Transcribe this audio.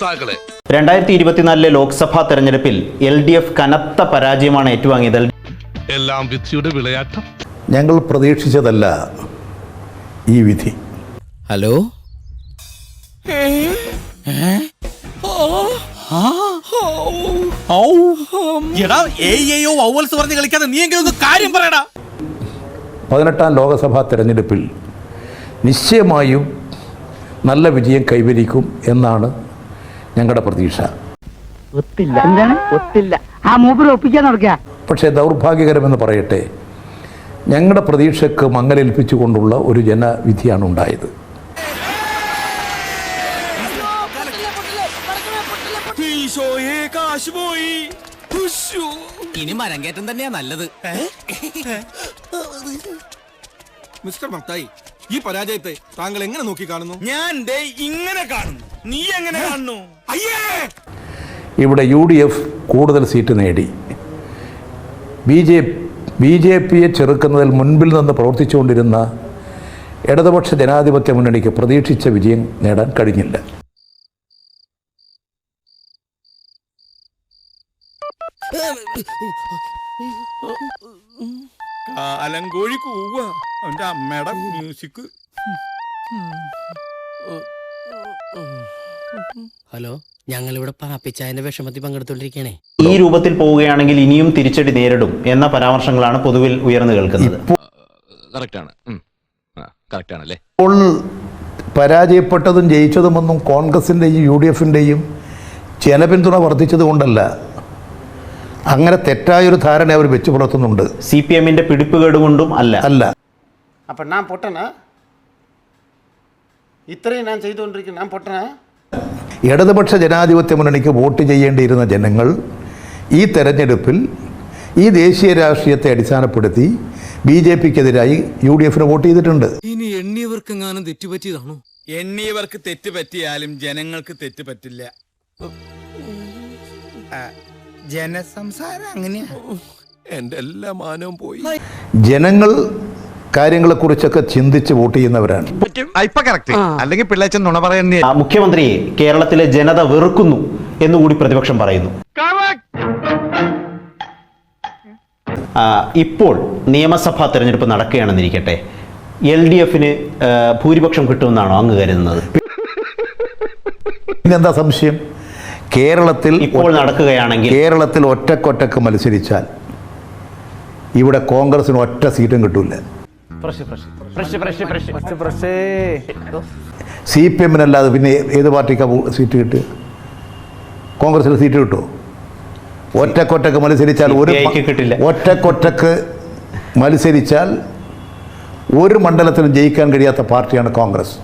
സാകളെ രണ്ടായിരത്തി ഇരുപത്തിനാലിലെ ലോക്സഭാ തെരഞ്ഞെടുപ്പിൽ എൽ ഡി എഫ് കനത്ത പരാജയമാണ് ഏറ്റുവാങ്ങിയത്. എല്ലാം വിധിയുടെ വിളയാട്ടം. ഞങ്ങൾ പ്രതീക്ഷിച്ചതല്ല ഈ വിധി. ഹലോ? എടാ ഏയ്യോ വവ്വൽസ് പറഞ്ഞ് കളിക്കാതെ നീ എങ്കിലും ഒന്ന് കാര്യം പറയടാ. പതിനെട്ടാം ലോക്സഭാ തെരഞ്ഞെടുപ്പിൽ നിശ്ചയമായും നല്ല വിജയം കൈവരിക്കും എന്നാണ് ഞങ്ങളുടെ പ്രതീക്ഷ. ഒത്തില്ല. എന്താണ്? ഒത്തില്ല. ആ മൂപ്പര് ഒപ്പിക്കാൻ നടക്കുക പക്ഷേ ദൗർഭാഗ്യകരമെന്ന് പറയട്ടെ ഞങ്ങളുടെ പ്രതീക്ഷക്ക് മങ്ങലേൽപ്പിച്ചുകൊണ്ടുള്ള ഒരു ജനവിധിയാണ് ഉണ്ടായത്. ഇനി മരം കയറ്റം തന്നെയാ നല്ലത്. മിസ്റ്റർ മക്തായി ഈ പരാജയത്തെ താങ്കൾ എങ്ങനെ നോക്കി കാണുന്നു? ഞാൻ ദേ ഇങ്ങനെ കാണുന്നു. നീ എങ്ങനെ കാണുന്നു? അയ്യേ! ഇവിടെ യു ഡി എഫ് കൂടുതൽ സീറ്റ് നേടി. ബി ജെ ബി ജെ പിയെ ചെറുക്കുന്നതിൽ മുൻപിൽ നിന്ന് പ്രവർത്തിച്ചുകൊണ്ടിരുന്ന ഇടതുപക്ഷ ജനാധിപത്യ മുന്നണിക്ക് പ്രതീക്ഷിച്ച വിജയം നേടാൻ കഴിഞ്ഞില്ല. കാലങ്കോഴി കൂവ അവന്റെ അമ്മയുടെ മ്യൂസിക് ഹലോ ഞങ്ങളിവിടെ പാപ്പിച്ചായന്റെ വിഷമത്തിൽ പങ്കെടുത്തോണ്ടിരിക്കണേ. ഈ രൂപത്തിൽ പോവുകയാണെങ്കിൽ ഇനിയും തിരിച്ചടി നേരിടും എന്ന പരാമർശങ്ങളാണ് പൊതുവിൽ ഉയർന്നു കേൾക്കുന്നത്. ഇപ്പോൾ പരാജയപ്പെട്ടതും ജയിച്ചതുമൊന്നും കോൺഗ്രസിന്റെയും യു ഡി എഫിന്റെയും ജനപിന്തുണ വർദ്ധിച്ചത് കൊണ്ടല്ല അങ്ങനെ തെറ്റായൊരു ധാരണ അവർ വെച്ചു പുലർത്തുന്നുണ്ട്. സി പി എമ്മിന്റെ പിടിപ്പുകേടുകൊണ്ടും അല്ല. അല്ല. அப்போ நான் பொட்டனா இத்தனையும் நான் செய்து கொண்டிருக்கேன் நான் பொட்டனா ഇടതുപക്ഷ ജനാധിപത്യ മുന്നണിക്ക് വോട്ട് ചെയ്യേണ്ടിയിരുന്ന ജനങ്ങൾ ഈ തെരഞ്ഞെടുപ്പിൽ ഈ ദേശീയ രാഷ്ട്രീയത്തെ അടിസ്ഥാനപ്പെടുത്തി ബി ജെ പിക്കെതിരായി യു ഡി എഫിന് വോട്ട് ചെയ്തിട്ടുണ്ട് ഇനി എണ്ണിയവർക്കെങ്ങാനും തെറ്റുപറ്റിയതാണോ എണ്ണിയവർക്ക് തെറ്റ് പറ്റിയാലും ജനങ്ങൾക്ക് തെറ്റ് പറ്റില്ല ആ, ജനസംസാരം അങ്ങനെയാ എന്റെ എല്ലാ മാനവും പോയി ജനങ്ങൾ കാര്യങ്ങളെക്കുറിച്ചൊക്കെ ചിന്തിച്ച് വോട്ട് ചെയ്യുന്നവരാണ്. അല്ലെങ്കിൽ പിള്ളേച്ചൻ നുണ പറയുന്ന മുഖ്യമന്ത്രിയെ കേരളത്തിലെ ജനത വെറുക്കുന്നു എന്നുകൂടി പ്രതിപക്ഷം പറയുന്നു. ഇപ്പോൾ നിയമസഭാ തെരഞ്ഞെടുപ്പ് നടക്കുകയാണെന്നിരിക്കട്ടെ. എൽ ഡി എഫിന് ഭൂരിപക്ഷം കിട്ടുമെന്നാണോ അങ്ങ് കരുതുന്നത്? പിന്നെന്താ സംശയം? കേരളത്തിൽ ഇപ്പോൾ നടക്കുകയാണെങ്കിൽ കേരളത്തിൽ ഒറ്റക്കൊറ്റക്ക് മത്സരിച്ചാൽ ഇവിടെ കോൺഗ്രസിന് ഒറ്റ സീറ്റും കിട്ടൂല. സി പി എമ്മിനല്ലാതെ പിന്നെ ഏത് പാർട്ടിക്കാണ് സീറ്റ് കിട്ടുക? കോൺഗ്രസിന് സീറ്റ് കിട്ടുമോ ഒറ്റക്കൊറ്റക്ക് മത്സരിച്ചാൽ ഒരു കിട്ടില്ല. ഒറ്റക്കൊറ്റക്ക് മത്സരിച്ചാൽ ഒരു മണ്ഡലത്തിലും ജയിക്കാൻ കഴിയാത്ത പാർട്ടിയാണ് കോൺഗ്രസ്.